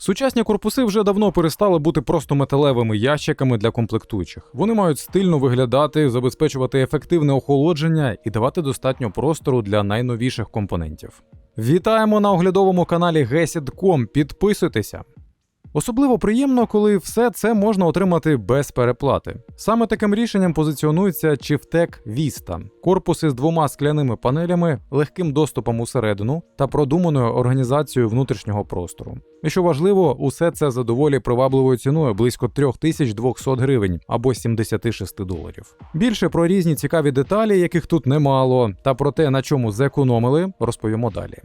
Сучасні корпуси вже давно перестали бути просто металевими ящиками для комплектуючих. Вони мають стильно виглядати, забезпечувати ефективне охолодження і давати достатньо простору для найновіших компонентів. Вітаємо на оглядовому каналі Gesid.com. Підписуйтеся. Особливо приємно, коли все це можна отримати без переплати. Саме таким рішенням позиціонується Chieftec Vista – корпуси з двома скляними панелями, легким доступом усередину та продуманою організацією внутрішнього простору. І що важливо, усе це за доволі привабливою ціною близько 3200 гривень або 76 доларів. Більше про різні цікаві деталі, яких тут немало, та про те, на чому зекономили, розповімо далі.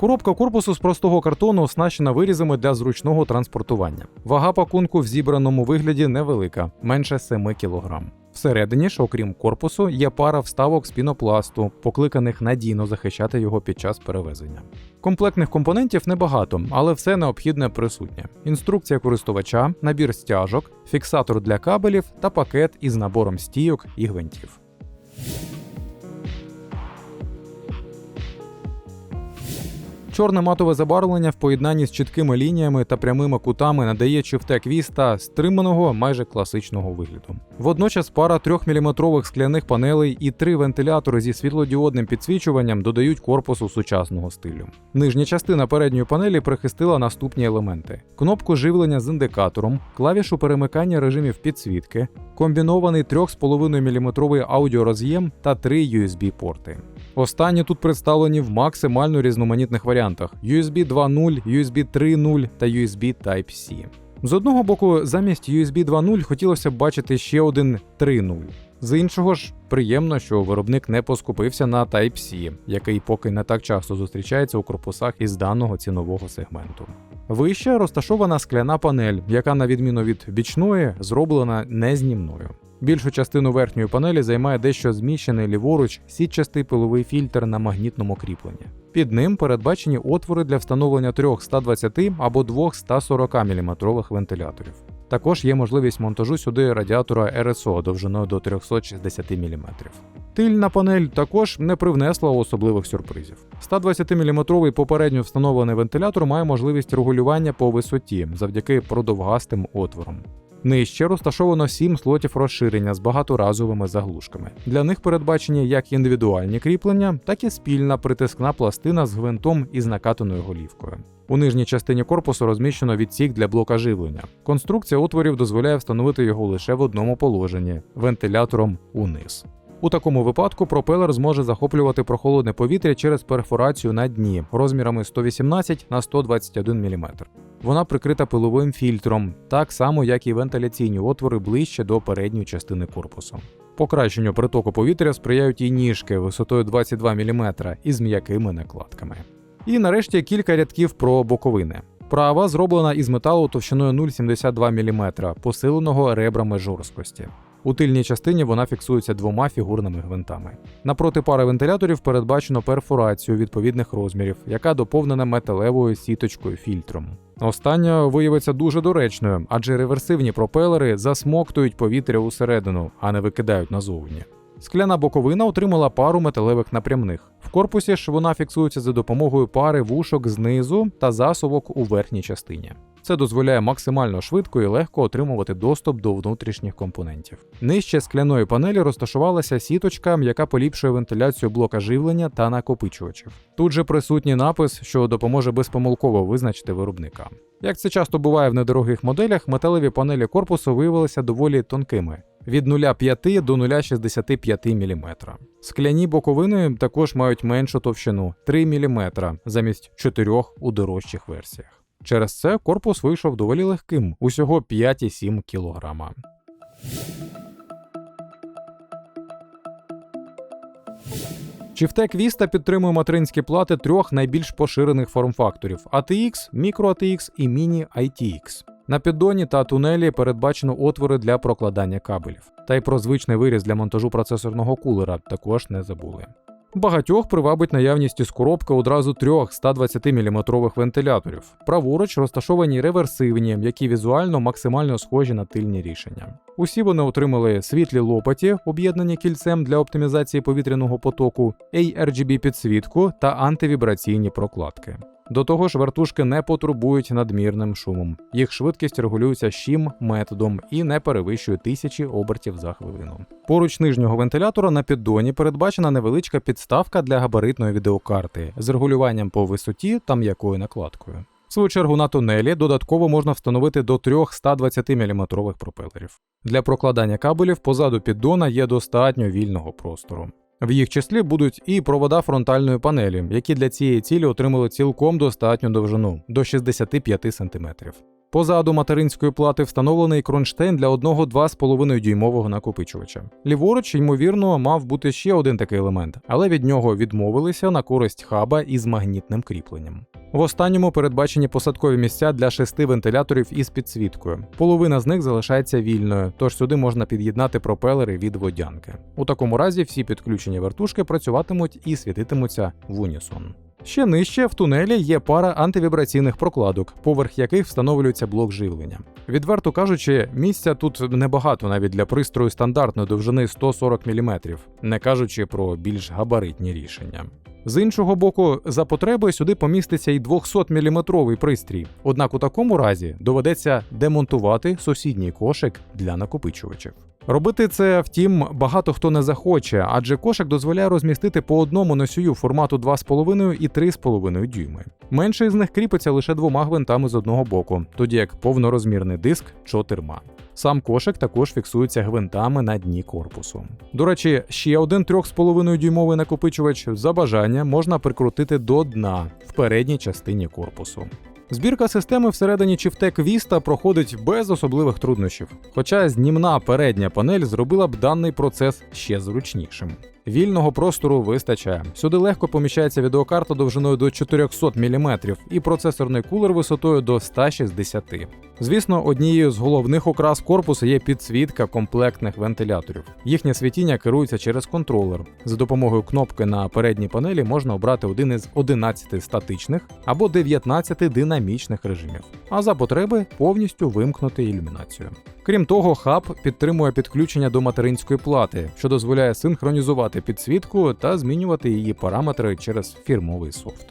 Коробка корпусу з простого картону оснащена вирізами для зручного транспортування. Вага пакунку в зібраному вигляді невелика, менше 7 кг. Всередині ж, окрім корпусу, є пара вставок з пінопласту, покликаних надійно захищати його під час перевезення. Комплектних компонентів небагато, але все необхідне присутнє: інструкція користувача, набір стяжок, фіксатор для кабелів та пакет із набором стійок і гвинтів. Чорне матове забарвлення в поєднанні з чіткими лініями та прямими кутами надає Chieftec Vista стриманого, майже класичного вигляду. Водночас пара 3-мм скляних панелей і три вентилятори зі світлодіодним підсвічуванням додають корпусу сучасного стилю. Нижня частина передньої панелі прихистила наступні елементи: кнопку живлення з індикатором, клавішу перемикання режимів підсвітки, комбінований 3,5 мм аудіороз'єм та три USB-порти. Останні тут представлені в максимально різноманітних варіантах: USB 2.0, USB 3.0 та USB Type-C. З одного боку, замість USB 2.0 хотілося б бачити ще один 3.0. З іншого ж, приємно, що виробник не поскупився на Type-C, який поки не так часто зустрічається у корпусах із даного цінового сегменту. Вище розташована скляна панель, яка, на відміну від бічної, зроблена незнімною. Більшу частину верхньої панелі займає дещо зміщений ліворуч сітчастий пиловий фільтр на магнітному кріпленні. Під ним передбачені отвори для встановлення трьох 120 або двох 140 мм вентиляторів. Також є можливість монтажу сюди радіатора РСО довжиною до 360 мм. Тильна панель також не привнесла особливих сюрпризів. 120-мм попередньо встановлений вентилятор має можливість регулювання по висоті завдяки продовгастим отворам. Нижче розташовано 7 слотів розширення з багаторазовими заглушками. Для них передбачені як індивідуальні кріплення, так і спільна притискна пластина з гвинтом із накатаною голівкою. У нижній частині корпусу розміщено відсік для блока живлення. Конструкція отворів дозволяє встановити його лише в одному положенні вентилятором униз. У такому випадку пропелер зможе захоплювати прохолодне повітря через перфорацію на дні розмірами 118 на 121 мм. Вона прикрита пиловим фільтром, так само як і вентиляційні отвори ближче до передньої частини корпусу. Покращенню притоку повітря сприяють і ніжки висотою 22 мм із м'якими накладками. І нарешті кілька рядків про боковини. Права зроблена із металу товщиною 0,72 мм, посиленого ребрами жорсткості. У тильній частині вона фіксується двома фігурними гвинтами. Напроти пари вентиляторів передбачено перфорацію відповідних розмірів, яка доповнена металевою сіточкою фільтром. Остання виявиться дуже доречною, адже реверсивні пропелери засмоктують повітря усередину, а не викидають назовні. Скляна боковина отримала пару металевих напрямних. В корпусі ж вона фіксується за допомогою пари вушок знизу та засувок у верхній частині. Це дозволяє максимально швидко і легко отримувати доступ до внутрішніх компонентів. Нижче скляної панелі розташувалася сіточка, яка поліпшує вентиляцію блока живлення та накопичувачів. Тут же присутній напис, що допоможе безпомилково визначити виробника. Як це часто буває в недорогих моделях, металеві панелі корпусу виявилися доволі тонкими від 0,5 до 0,65 мм. Скляні боковини також мають меншу товщину 3 мм замість 4 у дорожчих версіях. Через це корпус вийшов доволі легким, усього 5,7 кг. Chieftec Vista підтримує материнські плати трьох найбільш поширених форм-факторів ATX, Micro ATX і Mini ITX. На піддоні та тунелі передбачено отвори для прокладання кабелів. Та й про звичний виріз для монтажу процесорного кулера також не забули. Багатьох привабить наявність із коробки одразу трьох 120-мм вентиляторів. Праворуч розташовані реверсивні, які візуально максимально схожі на тильні рішення. Усі вони отримали світлі лопаті, об'єднані кільцем для оптимізації повітряного потоку, ARGB підсвітку та антивібраційні прокладки. До того ж, вертушки не потребують надмірним шумом. Їх швидкість регулюється щим методом і не перевищує тисячі обертів за хвилину. Поруч нижнього вентилятора на піддоні передбачена невеличка підставка для габаритної відеокарти з регулюванням по висоті та м'якою накладкою. В свою чергу на тунелі додатково можна встановити до трьох 120-мм пропелерів. Для прокладання кабелів позаду піддона є достатньо вільного простору. В їх числі будуть і провода фронтальної панелі, які для цієї цілі отримали цілком достатню довжину до 65 см. Позаду материнської плати встановлений кронштейн для одного 2,5 дюймового накопичувача. Ліворуч, ймовірно, мав бути ще один такий елемент, але від нього відмовилися на користь хаба із магнітним кріпленням. В останньому передбачені посадкові місця для шести вентиляторів із підсвіткою. Половина з них залишається вільною, тож сюди можна під'єднати пропелери від водянки. У такому разі всі підключені вертушки працюватимуть і світитимуться в унісон. Ще нижче в тунелі є пара антивібраційних прокладок, поверх яких встановлюється блок живлення. Відверто кажучи, місця тут небагато навітт для пристрою стандартної довжини 140 мм, не кажучи про більш габаритні рішення. З іншого боку, за потребою сюди поміститься і 200-мм пристрій. Однак у такому разі доведеться демонтувати сусідній кошик для накопичувачів. Робити це, втім, багато хто не захоче, адже кошик дозволяє розмістити по одному носію формату 2,5 і 3,5 дюйми. Менший з них кріпиться лише двома гвинтами з одного боку, тоді як повнорозмірний диск чотирма. Сам кошик також фіксується гвинтами на дні корпусу. До речі, ще один 3,5 дюймовий накопичувач за бажання можна прикрутити до дна в передній частині корпусу. Збірка системи всередині Чифтек Vista проходить без особливих труднощів, хоча знімна передня панель зробила б даний процес ще зручнішим. Вільного простору вистачає. Сюди легко поміщається відеокарта довжиною до 400 мм і процесорний кулер висотою до 160 Звісно, однією з головних окрас корпусу є підсвітка комплектних вентиляторів. Їхнє світіння керується через контролер. За допомогою кнопки на передній панелі можна обрати один із 11 статичних або 19 динамічних режимів, а за потреби повністю вимкнути ілюмінацію. Крім того, хаб підтримує підключення до материнської плати, що дозволяє синхронізувати підсвітку та змінювати її параметри через фірмовий софт.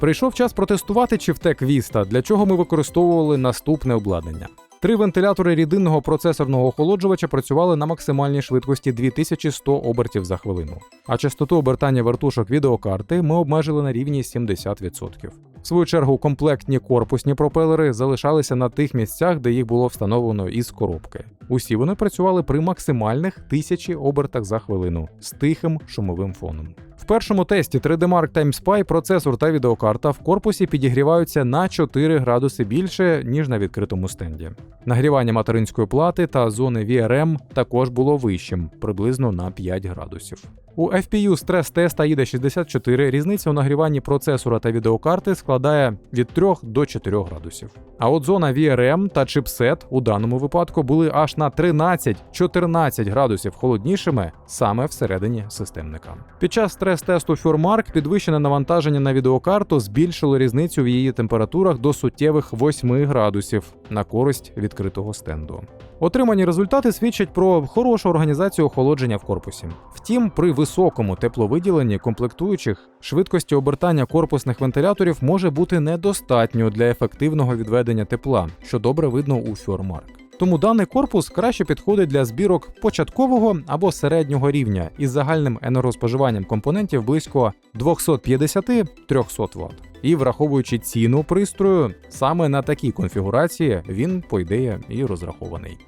Прийшов час протестувати Chieftec Vista, для чого ми використовували наступне обладнання. Три вентилятори рідинного процесорного охолоджувача працювали на максимальній швидкості 2100 обертів за хвилину, а частоту обертання вертушок відеокарти ми обмежили на рівні 70%. Свою чергу, комплектні корпусні пропелери залишалися на тих місцях, де їх було встановлено із коробки. Усі вони працювали при максимальних 1000 обертах за хвилину з тихим шумовим фоном. В першому тесті 3D Mark Time Spy процесор та відеокарта в корпусі підігріваються на 4 градуси більше, ніж на відкритому стенді. Нагрівання материнської плати та зони VRM також було вищим, приблизно на 5 градусів. У FPU стрес-тест AIDA 64 різниця у нагріванні процесора та відеокарти складає від 3 до 4 градусів. А от зона VRM та чипсет у даному випадку були аж на 13-14 градусів холоднішими саме всередині системника. Під час стрес-тесту Furmark підвищене навантаження на відеокарту збільшило різницю в її температурах до суттєвих 8 градусів на користь відкритого стенду. Отримані результати свідчать про хорошу організацію охолодження в корпусі. Втім, при високому тепловиділенні комплектуючих швидкості обертання корпусних вентиляторів може бути недостатньо для ефективного відведення тепла, що добре видно у Furmark. Тому даний корпус краще підходить для збірок початкового або середнього рівня із загальним енергоспоживанням компонентів близько 250-300 Вт. І враховуючи ціну пристрою, саме на такій конфігурації він, по ідеї, і розрахований.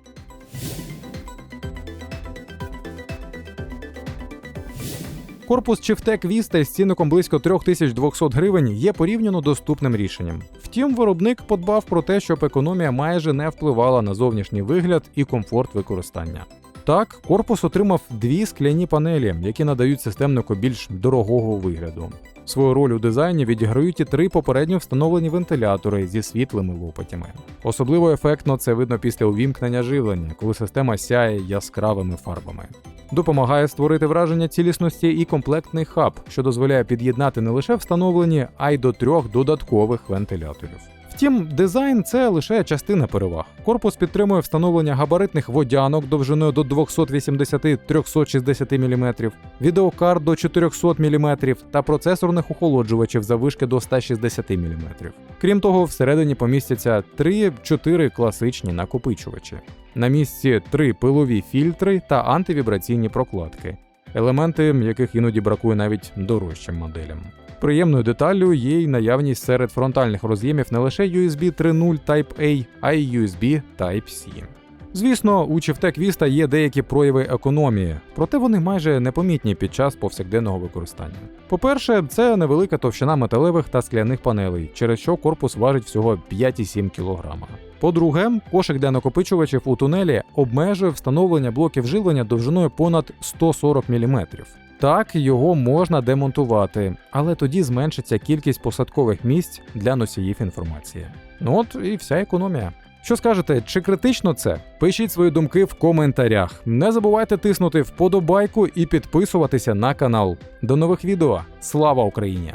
Корпус Chieftec Vista з цінником близько 3200 гривень є порівняно доступним рішенням. Втім, виробник подбав про те, щоб економія майже не впливала на зовнішній вигляд і комфорт використання. Так, корпус отримав дві скляні панелі, які надають системнику більш дорогого вигляду. Свою роль у дизайні відіграють і три попередньо встановлені вентилятори зі світлими лопатями. Особливо ефектно це видно після увімкнення живлення, коли система сяє яскравими фарбами. Допомагає створити враження цілісності і комплектний хаб, що дозволяє під'єднати не лише встановлені, а й до трьох додаткових вентиляторів. Втім, дизайн це лише частина переваг. Корпус підтримує встановлення габаритних водянок довжиною до 280-360 мм, відеокарт до 400 мм та процесорних охолоджувачів заввишки до 160 мм. Крім того, всередині помістяться 3-4 класичні накопичувачі. На місці три пилові фільтри та антивібраційні прокладки, елементи яких іноді бракує навіть дорожчим моделям. Приємною деталлю є й наявність серед фронтальних роз'ємів не лише USB 3.0 Type-A, а й USB Type-C. Звісно, у Chieftec Vista є деякі прояви економії, проте вони майже непомітні під час повсякденного використання. По-перше, це невелика товщина металевих та скляних панелей, через що корпус важить всього 5,7 кг. По-друге, кошик для накопичувачів у тунелі обмежує встановлення блоків живлення довжиною понад 140 мм. Так, його можна демонтувати, але тоді зменшиться кількість посадкових місць для носіїв інформації. Ну от і вся економія. Що скажете, чи критично це? Пишіть свої думки в коментарях. Не забувайте тиснути вподобайку і підписуватися на канал. До нових відео. Слава Україні!